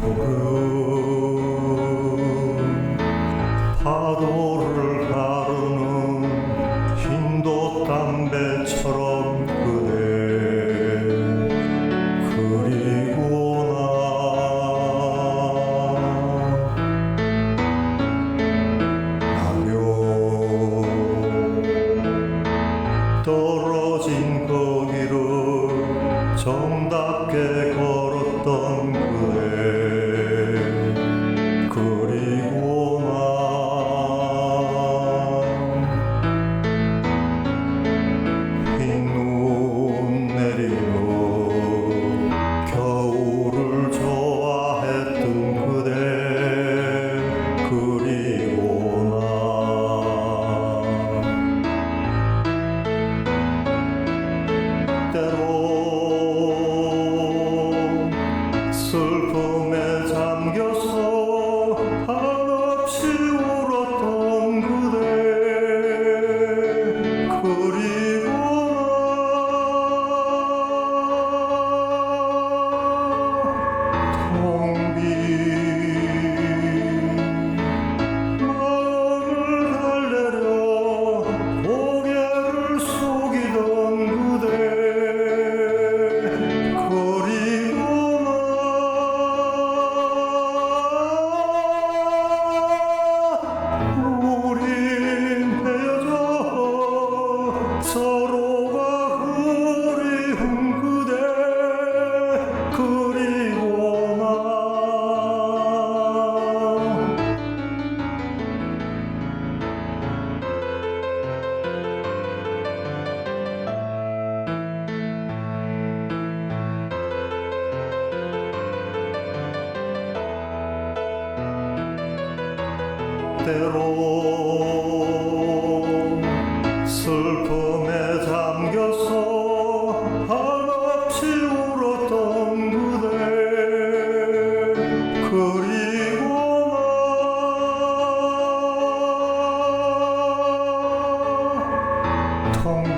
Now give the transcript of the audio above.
조금 파도를 가르는 흰도 담배처럼 그대 그리고 나. 나며 떨어진 거기를 정답게 슬 때로 슬픔에 잠겨서 한없이 울었던 그대. 그리고 나텅